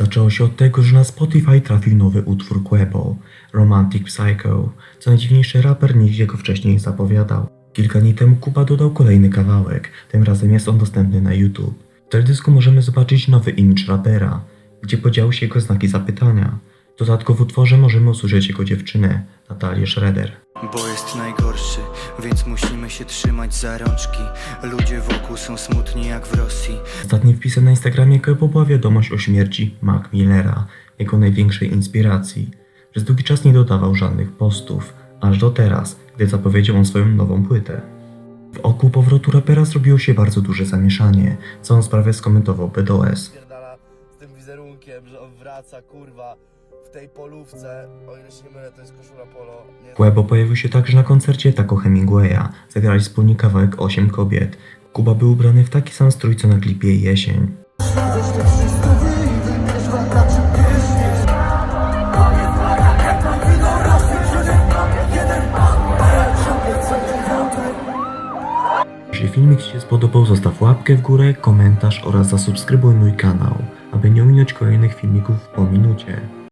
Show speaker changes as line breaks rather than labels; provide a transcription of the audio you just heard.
Zaczęło się od tego, że na Spotify trafił nowy utwór Quebo, Romantic Psycho. Co najdziwniejsze, raper nigdzie go wcześniej nie zapowiadał. Kilka dni temu Kuba dodał kolejny kawałek, tym razem jest on dostępny na YouTube. W teledysku możemy zobaczyć nowy image rapera, gdzie podziały się jego znaki zapytania. Dodatkowo w utworze możemy usłyszeć jego dziewczynę, Natalię Schroeder.
Bo jest najgorszy, więc musimy się trzymać za rączki Ludzie wokół są smutni jak w Rosji
Ostatnim wpisem na Instagramie była wiadomość o śmierci Mac Millera, jego największej inspiracji. Przez długi czas nie dodawał żadnych postów, aż do teraz, gdy zapowiedział on swoją nową płytę. W oku powrotu rapera zrobiło się bardzo duże zamieszanie, co on sprawę skomentował BDOS.
z tym wizerunkiem, że on wraca, kurwa, w tej polówce, o ile się nie mylę, to jest koszula polo. Nie,
pojawił się także na koncercie Taco Hemingwaya, zagrali wspólnie kawałek 8 kobiet. Kuba był ubrany w taki sam strój co na klipie Jesień. Jeśli filmik Ci się spodobał, zostaw łapkę w górę, komentarz oraz zasubskrybuj mój kanał, aby nie ominąć kolejnych filmików po minucie.